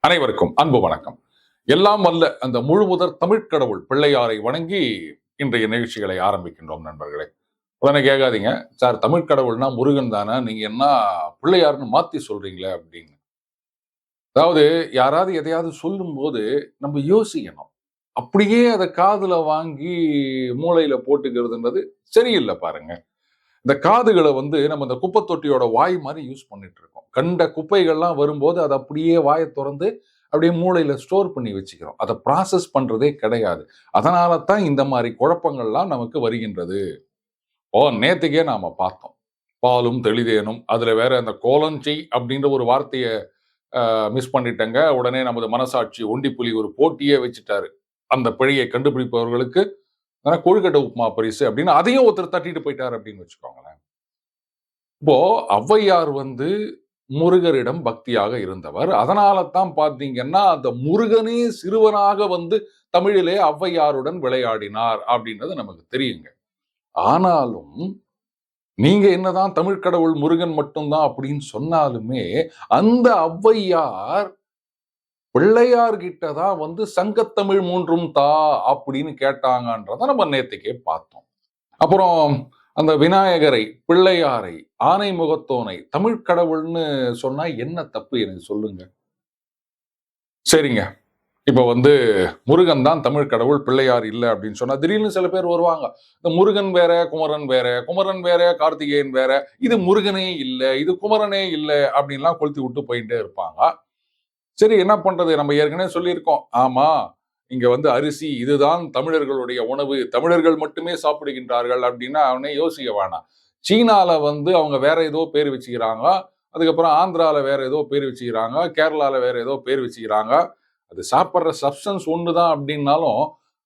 அனைவருக்கும் அன்பு வணக்கம். எல்லாம் வல்ல அந்த முழுமுதற் தமிழ்க்கடவுள் பிள்ளையாரை வணங்கி இன்றைய நிகழ்ச்சிகளை ஆரம்பிக்கின்றோம் நண்பர்களே. உடனே கேட்காதீங்க. சார் தமிழ்க்கடவுள்னா முருகன் தானே நீங்க என்ன பிள்ளையார்னு மாத்தி சொல்றீங்களே அப்படின்னு. அதாவது யாராவது எதையாவது சொல்லும்போது நம்ம யோசிக்கணும். அப்படியே அதை காதுல வாங்கி மூளையில போட்டுக்கிறதுன்றது சரியில்லை பாருங்க. இந்த காதுகளை வந்து நம்ம இந்த குப்பை தொட்டியோட வாய் மாதிரி யூஸ் பண்ணிட்டு இருக்கோம் கண்ட குப்பைகள்லாம் வரும்போது அதை அப்படியே வாயை திறந்து அப்படியே மூளையில் ஸ்டோர் பண்ணி வச்சுக்கிறோம். அதை ப்ராசஸ் பண்ணுறதே கிடையாது. அதனால தான் இந்த மாதிரி குழப்பங்கள்லாம் நமக்கு வருகின்றது. ஓ நேத்துக்கே நாம் பார்த்தோம். பாலும் தெளிதேனும். அதில் வேற அந்த கோலஞ்சி அப்படின்ற ஒரு வார்த்தையை மிஸ் பண்ணிட்டங்க. உடனே நமது மனசாட்சி ஒண்டிப்புலி ஒரு போட்டியே வச்சுட்டாரு. அந்த பிழையை கண்டுபிடிப்பவர்களுக்கு ஆனா கொழுக்கட்டை உப்புமா பரிசு அப்படின்னு அதையும் ஒருத்தர் தட்டிட்டு போயிட்டார் அப்படின்னு வச்சுக்கோங்களேன். இப்போ ஔவையார் வந்து முருகரிடம் பக்தியாக இருந்தவர். அதனால தான் பார்த்தீங்கன்னா அந்த முருகனே சிறுவனாக வந்து தமிழிலே ஔவையாருடன் விளையாடினார் அப்படின்றது நமக்கு தெரியுங்க. ஆனாலும் நீங்க என்னதான் தமிழ் கடவுள் முருகன் மட்டும்தான் அப்படின்னு சொன்னாலுமே அந்த ஔவையார் பிள்ளையார் கிட்ட தான் வந்து சங்கத்தமிழ் மூன்றும் தா அப்படின்னு கேட்டாங்கன்றத நம்ம நேத்துக்கே பார்த்தோம். அப்புறம் அந்த விநாயகரை பிள்ளையாரை ஆனை முகத்தோனை தமிழ் கடவுள்னு சொன்னா என்ன தப்பு எனக்கு சொல்லுங்க. சரிங்க. இப்போ வந்து முருகன் தான் தமிழ் கடவுள் பிள்ளையார் இல்லை அப்படின்னு சொன்னா திடீர்னு சில பேர் வருவாங்க. இந்த முருகன் வேற குமரன் வேற குமரன் வேற கார்த்திகேயன் வேற இது முருகனே இல்லை இது குமரனே இல்லை அப்படின்லாம் கொளுத்தி விட்டு போயிட்டே இருப்பாங்க. சரி என்ன பண்றது? நம்ம ஏற்கனவே சொல்லியிருக்கோம். ஆமா இங்க வந்து அரிசி இதுதான் தமிழர்களுடைய உணவு. தமிழர்கள் மட்டுமே சாப்பிடுகின்றார்கள் அப்படின்னா அவனே யோசிக்க வேணாம். சீனால வந்து அவங்க வேற ஏதோ பேர் வச்சுக்கிறாங்க. அதுக்கப்புறம் ஆந்திரால வேற ஏதோ பேர் வச்சுக்கிறாங்க. கேரளால வேற ஏதோ பேர் வச்சுக்கிறாங்க. அது சாப்பிட்ற சப்ஸ்டன்ஸ் ஒன்று தான் அப்படின்னாலும்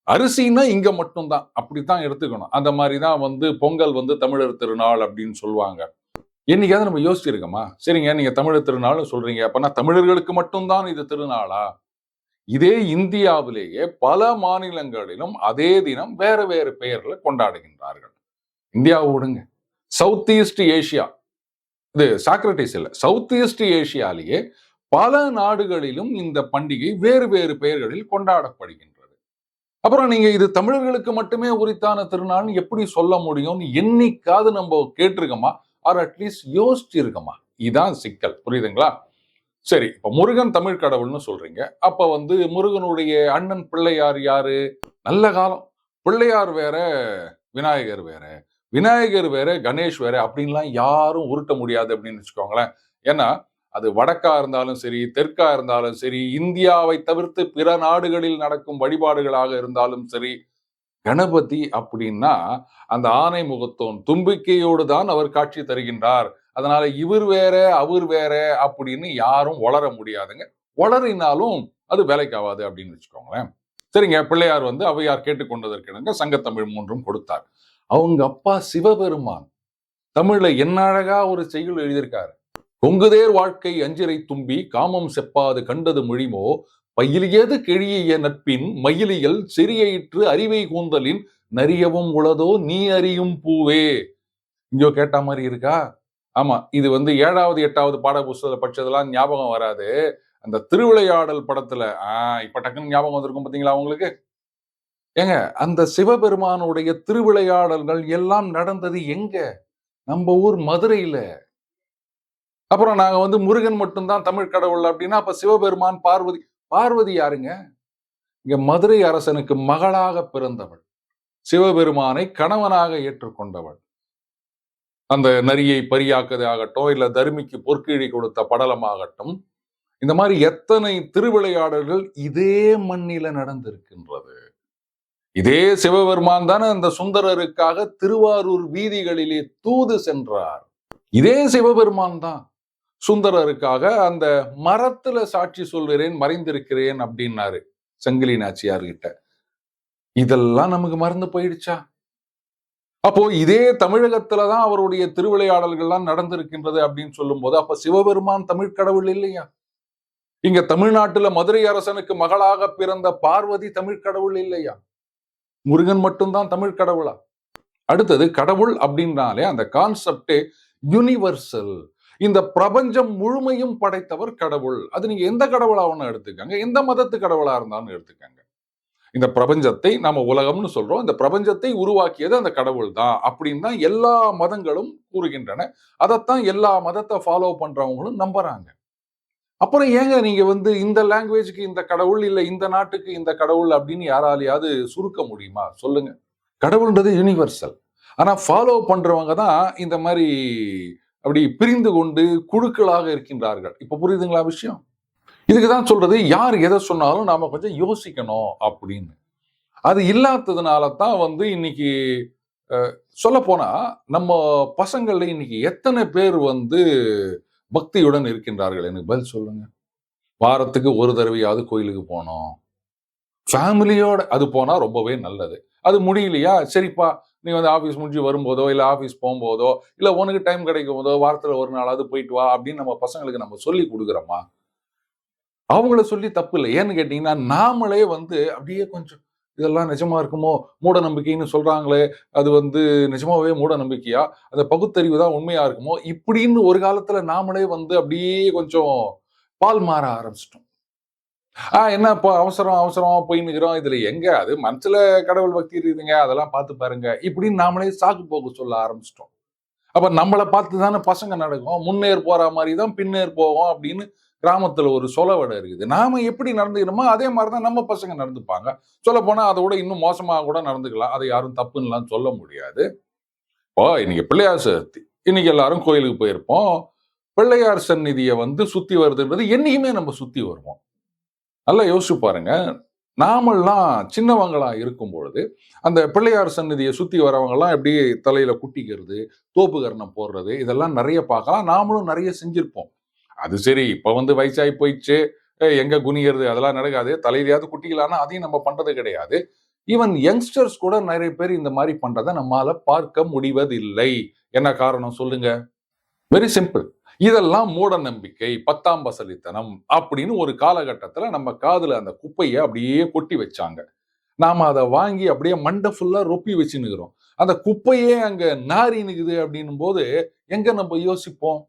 அரிசின்னா இங்க மட்டும்தான். அப்படித்தான் எடுத்துக்கணும். அந்த மாதிரி தான் வந்து பொங்கல் வந்து தமிழர் திருநாள் அப்படின்னு சொல்லுவாங்க. என்னைக்காவது நம்ம யோசிச்சிருக்கோமா? சரிங்க நீங்க தமிழர் திருநாள்னு சொல்றீங்க. அப்பனா தமிழர்களுக்கு மட்டும்தான் இது திருநாளா? இதே இந்தியாவிலேயே பல மாநிலங்களிலும் அதே தினம் வேற வேறு பெயர்ல கொண்டாடுகின்றார்கள். இந்தியாவை விடுங்க. சவுத் ஈஸ்ட் ஏஷியா இது சாக்ரட்டிஸ் இல்ல. சவுத் ஈஸ்ட் ஏஷியாலேயே பல நாடுகளிலும் இந்த பண்டிகை வேறு வேறு பெயர்களில் கொண்டாடப்படுகின்றது. அப்புறம் நீங்க இது தமிழர்களுக்கு மட்டுமே உரித்தான திருநாள்னு எப்படி சொல்ல முடியும்னு என்னைக்காவது நம்ம கேட்டிருக்கோமா? ஆர் அட்லீஸ்ட் யோசிச்சிருக்கோமா? இதுதான் சிக்கல். புரியுதுங்களா? சரி இப்ப முருகன் தமிழ் கடவுள்னு சொல்றீங்க. அப்ப வந்து முருகனுடைய அண்ணன் பிள்ளையார் யாரு? நல்ல காலம். பிள்ளையார் வேற விநாயகர் வேற. விநாயகர் வேற கணேஷ் வேற. அப்படின்லாம் யாரும் உருட்ட முடியாது அப்படின்னு வச்சுக்கோங்களேன். ஏன்னா அது வடக்கா இருந்தாலும் சரி தெற்கா இருந்தாலும் சரி இந்தியாவை தவிர்த்து பிற நாடுகளில் நடக்கும் வழிபாடுகளாக இருந்தாலும் சரி கணபதி அப்படின்னா அந்த ஆனை முகத்தோன் தும்பிக்கையோடு தான் அவர் காட்சி தருகின்றார். அதனால இவர் வேற அவர் வேற அப்படின்னு யாரும் வளர முடியாதுங்க. வளரினாலும் அது வேலைக்காவாது அப்படின்னு வச்சுக்கோங்களேன். சரிங்க பிள்ளையார் வந்து அவையார் கேட்டுக்கொண்டதற்கிடங்க சங்கத்தமிழ் மூன்றும் கொடுத்தார். அவங்க அப்பா சிவபெருமான். தமிழ்ல என்ன அழகா ஒரு செய்யுள் எழுதியிருக்காரு. கொங்குதேர் வாழ்க்கை அஞ்சிரை தும்பி காமம் செப்பாது கண்டது மொழிமோ பயிலியது கிழிய நட்பின் மயிலியல் சிறியிற்று அறிவை கூந்தலின் நரியவும் உளதோ நீ அறியும் பூவே. இங்கோ கேட்ட மாதிரி இருக்கா? ஆமா இது வந்து ஏழாவது எட்டாவது பாட புஸ்தகத்தை படிச்சதெல்லாம் ஞாபகம் வராது. அந்த திருவிளையாடல் படத்துல ஆஹ் இப்ப டக்குன்னு ஞாபகம் வந்திருக்கும் பாத்தீங்களா உங்களுக்கு? ஏங்க அந்த சிவபெருமானுடைய திருவிளையாடல்கள் எல்லாம் நடந்தது எங்க? நம்ம ஊர் மதுரையில. அப்புறம் நாங்க வந்து முருகன் மட்டும்தான் தமிழ் கடவுள் அப்படின்னா அப்ப சிவபெருமான் பார்வதி பார்வதி யாருங்க? இங்க மதுரை அரசனுக்கு மகளாக பிறந்தவள். சிவபெருமானை கணவனாக ஏற்றுக்கொண்டவள். அந்த நரியை பரியாக்குது ஆகட்டும் இல்ல தருமிக்கு பொற்கிழி கொடுத்த படலமாகட்டும் இந்த மாதிரி எத்தனை திருவிளையாடல்கள் இதே மண்ணில நடந்திருக்கின்றது. இதே சிவபெருமான் தானே அந்த சுந்தரருக்காக திருவாரூர் வீதிகளிலே தூது சென்றார். இதே சிவபெருமான் தான். சுந்தரருக்காக அந்த மரத்துல சாட்சி சொல்கிறேன் மறைந்திருக்கிறேன் அப்படின்னாரு சங்கிலி நாச்சியார்கிட்ட. இதெல்லாம் நமக்கு மறந்து போயிடுச்சா? அப்போ இதே தமிழகத்துலதான் அவருடைய திருவிளையாடல்கள்லாம் நடந்திருக்கின்றது அப்படின்னு சொல்லும் போது அப்ப சிவபெருமான் தமிழ் கடவுள் இல்லையா? இங்க தமிழ்நாட்டுல மதுரை அரசனுக்கு மகளாக பிறந்த பார்வதி தமிழ் கடவுள் இல்லையா? முருகன் மட்டும்தான் தமிழ் கடவுளா? அடுத்தது கடவுள் அப்படின்னாலே அந்த கான்செப்டே யூனிவர்சல் இந்த பிரபஞ்சம் முழுமையும் படைத்தவர் கடவுள். அது நீங்க எந்த கடவுளா ஒண்ணு எடுத்துக்கங்க. எந்த மதத்து கடவுளா இருந்தாலும் எடுத்துக்கங்க. இந்த பிரபஞ்சத்தை நாம உலகம்னு சொல்றோம். இந்த பிரபஞ்சத்தை உருவாக்கியது அந்த கடவுள் தான் அப்படின்னு தான் எல்லா மதங்களும் கூறுகின்றன. அதைத்தான் எல்லா மதத்தை ஃபாலோ பண்றவங்களும் நம்புறாங்க. அப்புறம் ஏங்க நீங்க வந்து இந்த லாங்குவேஜ்க்கு இந்த கடவுள் இல்ல இந்த நாட்டுக்கு இந்த கடவுள் அப்படின்னு யாராலையாவது சுருக்க முடியுமா? சொல்லுங்க. கடவுள்ன்றது யூனிவர்சல் ஆனா ஃபாலோ பண்றவங்க தான் இந்த மாதிரி அப்படி பிரிந்து கொண்டு குழுக்களாக இருக்கின்றார்கள். இப்போ புரியுதுங்களா விஷயம்? இதுக்கு தான் சொல்றது யார் எதை சொன்னாலும் நாம கொஞ்சம் யோசிக்கணும் அப்படின்னு. அது இல்லாததுனால தான் வந்து இன்னைக்கு சொல்ல போனா நம்ம பசங்கள்ல இன்னைக்கு எத்தனை பேர் வந்து பக்தியுடன் இருக்கின்றார்கள்? எனக்கு பதில் சொல்லுங்க. வாரத்துக்கு ஒரு தடவையாவது கோயிலுக்கு போனோம். ஃபேமிலியோட அது போனா ரொம்பவே நல்லது. அது முடியலையா? சரிப்பா நீ வந்து ஆஃபீஸ் முடிஞ்சு வரும்போதோ இல்லை ஆஃபீஸ் போகும்போதோ இல்லை உனக்கு டைம் கிடைக்கும் போதோ வாரத்தில் ஒரு நாளாவது போயிட்டு வா அப்படின்னு நம்ம பசங்களுக்கு நம்ம சொல்லி கொடுக்குறோமா? அவங்கள சொல்லி தப்பு இல்லை. ஏன்னு கேட்டிங்கன்னா நாமளே வந்து அப்படியே கொஞ்சம் இதெல்லாம் நிஜமா இருக்குமோ? மூட நம்பிக்கைன்னு சொல்றாங்களே அது வந்து நிஜமாவே மூட நம்பிக்கையா அந்த பகுத்தறிவு தான் உண்மையா இருக்குமோ? இப்படின்னு ஒரு காலத்துல நாமளே வந்து அப்படியே கொஞ்சம் பால் மாற ஆரம்பிச்சிட்டோம். ஆஹ் என்ன இப்போ அவசரம் அவசரம் போய் நிற்கிறோம் இதுல எங்க? அது மனசுல கடவுள் பக்தி இருக்குதுங்க. அதெல்லாம் பார்த்து பாருங்க. இப்படின்னு நாமளே சாக்கு போக்கு சொல்ல ஆரம்பிச்சிட்டோம். அப்ப நம்மளை பார்த்து தானே பசங்க நடக்கும். முன்னேர் போற மாதிரி தான் பின்னேர் போவோம் அப்படின்னு கிராமத்துல ஒரு சொலவடை இருக்குது. நாம எப்படி நடந்துக்கிறோமோ அதே மாதிரிதான் நம்ம பசங்க நடந்துப்பாங்க. சொல்ல போனா அதை விட இன்னும் மோசமாக கூட நடந்துக்கலாம். அதை யாரும் தப்புன்னுலாம் சொல்ல முடியாது. இப்போ இன்னைக்கு பிள்ளையார் சதுர்த்தி இன்னைக்கு எல்லாரும் கோயிலுக்கு போயிருப்போம். பிள்ளையார் சந்நிதியை வந்து சுத்தி வருதுன்றது என்னைக்குமே நம்ம சுத்தி வருவோம். நல்லா யோசிச்சு பாருங்க. நாமெல்லாம் சின்னவங்களா இருக்கும் பொழுது அந்த பிள்ளையார் சந்நிதியை சுற்றி வரவங்கலாம் எப்படி தலையில் குட்டிக்கிறது தோப்பு கரணம் போடுறது இதெல்லாம் நிறைய பார்க்கலாம். நாமளும் நிறைய செஞ்சுருப்போம். அது சரி இப்போ வந்து வயசாகி போயிடுச்சு எங்கே குனிகிறது அதெல்லாம் நடக்காது. தலையிலையாவது குட்டிக்கலாம்னா அதையும் நம்ம பண்ணுறது கிடையாது. ஈவன் யங்ஸ்டர்ஸ் கூட நிறைய பேர் இந்த மாதிரி பண்ணுறதை நம்மளால் பார்க்க முடிவதில்லை. என்ன காரணம் சொல்லுங்க? வெரி சிம்பிள் இதெல்லாம் மூட நம்பிக்கை பத்தாம் பசலித்தனம் அப்படின்னு ஒரு காலகட்டத்துல நம்ம காதுல அந்த குப்பையை அப்படியே கொட்டி வச்சாங்க. நாம அதை வாங்கி அப்படியே மண்டை ஃபுல்லா ரொப்பி வச்சுன்னுக்கிறோம். அந்த குப்பையே அங்க நாரி நிற்குது அப்படின்னும் போது எங்க நம்ம யோசிப்போம்?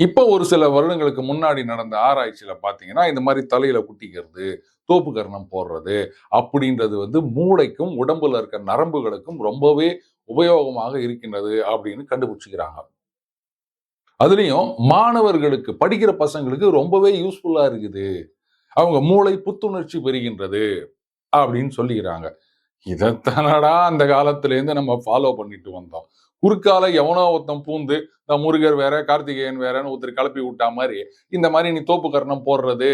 இப்போ ஒரு சில வருடங்களுக்கு முன்னாடி நடந்த ஆராய்ச்சியில பாத்தீங்கன்னா இந்த மாதிரி தலையில குட்டிக்கிறது தோப்பு கரணம் போடுறது அப்படின்றது வந்து மூளைக்கும் உடம்புல இருக்க நரம்புகளுக்கும் ரொம்பவே உபயோகமாக இருக்கின்றது அப்படின்னு கண்டுபிடிச்சிக்கிறாங்க. அதுலேயும் மாணவர்களுக்கு படிக்கிற பசங்களுக்கு ரொம்பவே யூஸ்ஃபுல்லாக இருக்குது. அவங்க மூளை புத்துணர்ச்சி பெறுகின்றது அப்படின்னு சொல்லிக்கிறாங்க. இதைத்தானடா அந்த காலத்துலேருந்து நம்ம ஃபாலோ பண்ணிட்டு வந்தோம். குறுக்கால எவனோ ஒருத்தன் பூந்து இந்த முருகர் வேற கார்த்திகேயன் வேறன்னு ஒருத்தர் கிளப்பி விட்டா மாதிரி இந்த மாதிரி நீ தோப்பு கர்ணம் போடுறது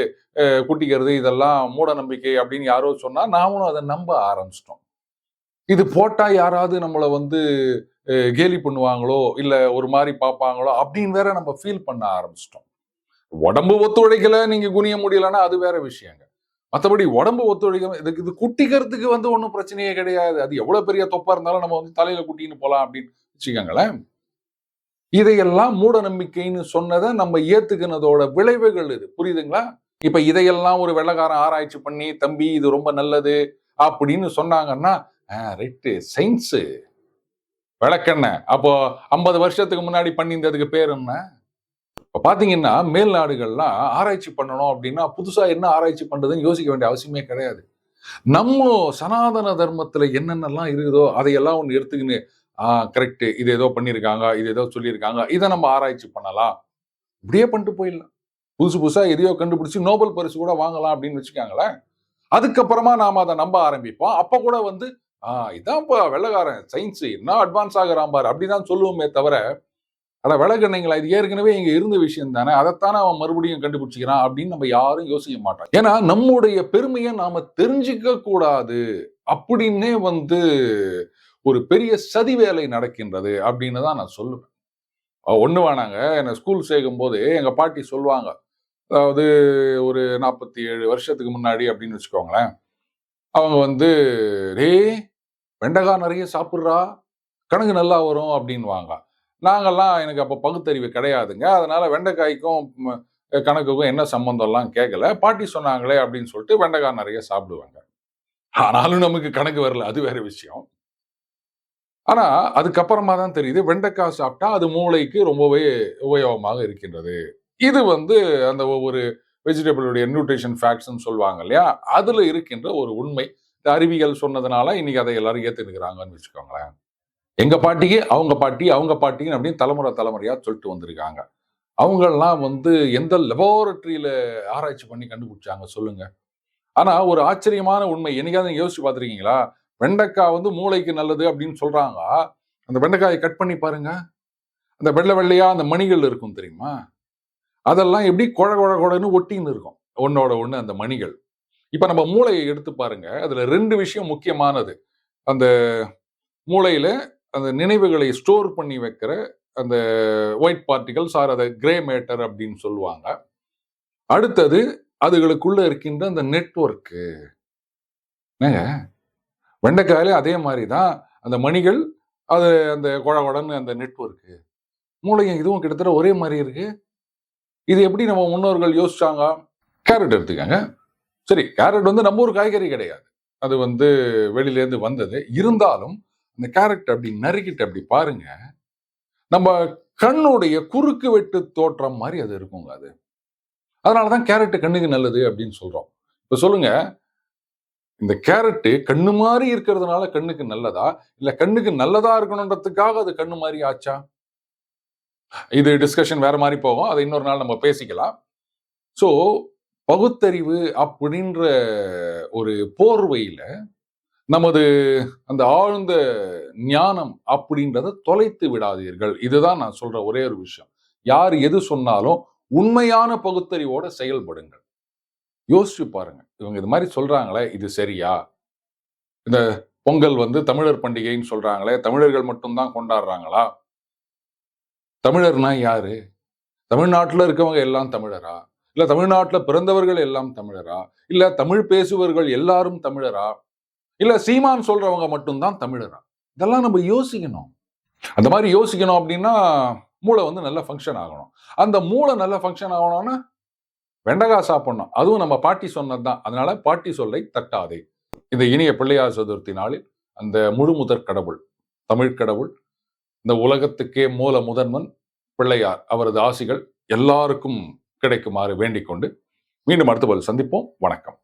குட்டிக்கிறது இதெல்லாம் மூட நம்பிக்கை அப்படின்னு யாரோ சொன்னா நாமளும் அதை நம்ப ஆரம்பிச்சிட்டோம். இது போட்டா யாராவது நம்மளை வந்து கேலி பண்ணுவாங்களோ இல்ல ஒரு மாதிரி பார்ப்பாங்களோ அப்படின்னு வேற நம்ம ஃபீல் பண்ண ஆரம்பிச்சிட்டோம். உடம்பு ஒத்துழைக்கல நீங்க குனிய முடியலன்னா அது வேற விஷயங்க. மற்றபடி உடம்பு ஒத்துழைக்க இதுக்கு இது குட்டிக்கிறதுக்கு வந்து ஒன்றும் பிரச்சனையே கிடையாது. அது எவ்வளவு பெரிய தொப்பா இருந்தாலும் நம்ம வந்து தலையில குட்டின்னு போகலாம் அப்படின்னு வச்சுக்கோங்களேன். இதையெல்லாம் மூட நம்பிக்கைன்னு சொன்னதை நம்ம ஏத்துக்கினதோட விளைவுகள் இது. புரியுதுங்களா? இப்ப இதையெல்லாம் ஒரு வெள்ளக்காரன் ஆராய்ச்சி பண்ணி தம்பி இது ரொம்ப நல்லது அப்படின்னு சொன்னாங்கன்னா ரைட்டு. சயின்ஸு. விளக்கெண்ண. அப்போ ஐம்பது வருஷத்துக்கு முன்னாடி பண்ணியிருந்ததுக்கு பேர் என்ன? இப்போ பார்த்தீங்கன்னா மேல் நாடுகள்லாம் ஆராய்ச்சி பண்ணணும் அப்படின்னா புதுசாக என்ன ஆராய்ச்சி பண்ணுறதுன்னு யோசிக்க வேண்டிய அவசியமே கிடையாது. நம்ம சனாதன தர்மத்தில் என்னென்னலாம் இருக்குதோ அதையெல்லாம் ஒன்று எடுத்துக்கின்னு கரெக்டு இது ஏதோ பண்ணியிருக்காங்க இது ஏதோ சொல்லியிருக்காங்க. இதை நம்ம ஆராய்ச்சி பண்ணலாம். இப்படியே பண்ணிட்டு போயிடலாம். புதுசு புதுசாக எதையோ கண்டுபிடிச்சி நோபல் பரிசு கூட வாங்கலாம் அப்படின்னு வச்சுக்காங்களேன். அதுக்கப்புறமா நாம் அதை நம்ப ஆரம்பிப்போம். அப்போ கூட வந்து ஆஹ் இதான்ப்பா வெள்ளக்காரன். சயின்ஸ் என்ன அட்வான்ஸ் ஆகிறான் பாரு. அப்படிதான் சொல்லுவோமே தவிர அட விளக்கண்ணைங்களா இது ஏற்கனவே இங்க இருந்த விஷயம் தானே. அதைத்தானே அவன் மறுபடியும் கண்டுபிடிச்சிக்கிறான் அப்படின்னு நம்ம யாரும் யோசிக்க மாட்டோம். ஏன்னா நம்முடைய பெருமையை நாம தெரிஞ்சுக்க கூடாது அப்படின்னே வந்து ஒரு பெரிய சதி வேலை நடக்கின்றது அப்படின்னு தான் நான் சொல்லுவேன். ஒன்று வேணாங்க. என்னை ஸ்கூல் சேர்க்கும் போது எங்கள் பாட்டி சொல்லுவாங்க. அதாவது ஒரு நாற்பத்தி ஏழு வருஷத்துக்கு முன்னாடி அப்படின்னு வச்சுக்கோங்களேன். அவங்க வந்து ரே வெண்டைக்காய் நிறைய சாப்பிட்றா? கணக்கு நல்லா வரும் அப்படின்வாங்க நாங்கள்லாம் எனக்கு அப்போ பகுத்தறிவு கிடையாதுங்க. அதனால வெண்டைக்காய்க்கும் கணக்குக்கும் என்ன சம்மந்தம்லாம் கேட்கல பாட்டி சொன்னாங்களே அப்படின்னு சொல்லிட்டு வெண்டைக்காய் நிறைய சாப்பிடுவாங்க. ஆனாலும் நமக்கு கணக்கு வரல. அது வேற விஷயம். ஆனா அதுக்கப்புறமா தான் தெரியுது வெண்டைக்காய் சாப்பிட்டா அது மூளைக்கு ரொம்பவே உபயோகமாக இருக்கின்றது. இது வந்து அந்த ஒவ்வொரு வெஜிடபிளுடைய நியூட்ரிஷன் ஃபேக்ட்ஸ்னு சொல்லுவாங்க இல்லையா? அதில் இருக்கின்ற ஒரு உண்மை. இந்த அறிவியல் சொன்னதுனால இன்னைக்கு அதை எல்லாரும் ஏற்றுக்கிறாங்கன்னு வச்சுக்கோங்களேன். எங்கள் பாட்டிக்கு அவங்க பாட்டி அவங்க பாட்டின்னு அப்படின்னு தலைமுறை தலைமுறையாக சொல்லிட்டு வந்திருக்காங்க. அவங்கெல்லாம் வந்து எந்த லெபோரட்டரியில் ஆராய்ச்சி பண்ணி கண்டுபிடிச்சாங்க சொல்லுங்க. ஆனால் ஒரு ஆச்சரியமான உண்மை. என்னைக்காவது நீங்கள் யோசிச்சு பார்த்துருக்கீங்களா? வெண்டைக்காய் வந்து மூளைக்கு நல்லது அப்படின்னு சொல்கிறாங்க அந்த வெண்டைக்காயை கட் பண்ணி பாருங்க. அந்த வெள்ளை வெள்ளையாக அந்த மணிகள் இருக்கும் தெரியுமா? அதெல்லாம் எப்படி குழ குழ குழன்னு ஒட்டின்னு இருக்கும். ஒன்னோட ஒன்று அந்த மணிகள். இப்போ நம்ம மூளையை எடுத்து பாருங்க. அதில் ரெண்டு விஷயம் முக்கியமானது. அந்த மூளையில் அந்த நினைவுகளை ஸ்டோர் பண்ணி வைக்கிற அந்த ஒயிட் பார்ட்டிகல்ஸ் ஆர் அதை கிரே மேட்டர் அப்படின்னு சொல்லுவாங்க. அடுத்தது அதுகளுக்குள்ள இருக்கின்ற அந்த நெட்ஒர்க்கு என்னங்க வெண்டைக்காயில அதே மாதிரி தான் அந்த மணிகள் அது அந்த குழ குழன்னு அந்த நெட்ஒர்க்கு மூளையும் இதுவும் கிட்டத்தட்ட ஒரே மாதிரி இருக்குது இது எப்படி நம்ம முன்னோர்கள் யோசிச்சாங்க? கேரட் எடுத்துக்கங்க. சரி கேரட் வந்து நம்ம ஒரு காய்கறி கிடையாது. அது வந்து வெளியிலேருந்து வந்தது. இருந்தாலும் அந்த கேரட் அப்படி நறுக்கிட்டு அப்படி பாருங்க. நம்ம கண்ணுடைய குறுக்கு வெட்டு தோற்றம் மாதிரி அது இருக்குங்க அது. அதனால தான் கேரட்டு கண்ணுக்கு நல்லது அப்படின்னு சொல்கிறோம் இப்போ சொல்லுங்க. இந்த கேரட்டு கண்ணு மாதிரி இருக்கிறதுனால கண்ணுக்கு நல்லதா? இல்லை கண்ணுக்கு நல்லதா இருக்கணுன்றதுக்காக அது கண்ணு மாதிரி ஆச்சா? இது டிஸ்கஷன் வேற மாதிரி போகும். அதை இன்னொரு நாள் நம்ம பேசிக்கலாம். ஸோ பகுத்தறிவு அப்படின்ற ஒரு போர்வையில நமது அந்த ஆழ்ந்த ஞானம் அப்படின்றத தொலைத்து விடாதீர்கள். இதுதான் நான் சொல்ற ஒரே ஒரு விஷயம். யார் எது சொன்னாலும் உண்மையான பகுத்தறிவோட செயல்படுங்கள். யோசிச்சு பாருங்க. இவங்க இது மாதிரி சொல்றாங்களே இது சரியா? இந்த பொங்கல் வந்து தமிழர் பண்டிகைன்னு சொல்றாங்களே தமிழர்கள் மட்டும்தான் கொண்டாடுறாங்களா? தமிழர்னா யாரு? தமிழ்நாட்டுல இருக்கவங்க எல்லாம் தமிழரா? இல்ல தமிழ்நாட்டுல பிறந்தவர்கள் எல்லாம் தமிழரா? இல்ல தமிழ் பேசுபவர்கள் எல்லாரும் தமிழரா? இல்ல சீமான் சொல்றவங்க மட்டும்தான் தமிழரா? இதெல்லாம் நம்ம யோசிக்கணும். அந்த மாதிரி யோசிக்கணும் அப்படின்னா மூளை வந்து நல்லா ஃபங்க்ஷன் ஆகணும். அந்த மூளை நல்லா ஃபங்க்ஷன் ஆகணும்னா வெண்டைக்காய் சாப்பிடணும். அதுவும் நம்ம பாட்டி சொன்னது தான் அதனால பாட்டி சொல்லை தட்டாதே. இந்த இனிய பிள்ளையார் சதுர்த்தி நாளில் அந்த முழு முதற் கடவுள் தமிழ் கடவுள் இந்த உலகத்துக்கே மூல முதன்மன் பிள்ளையார். அவரது ஆசிகள் எல்லாருக்கும் கிடைக்குமாறு வேண்டிக் கொண்டு மீண்டும் அடுத்த பதில் சந்திப்போம். வணக்கம்.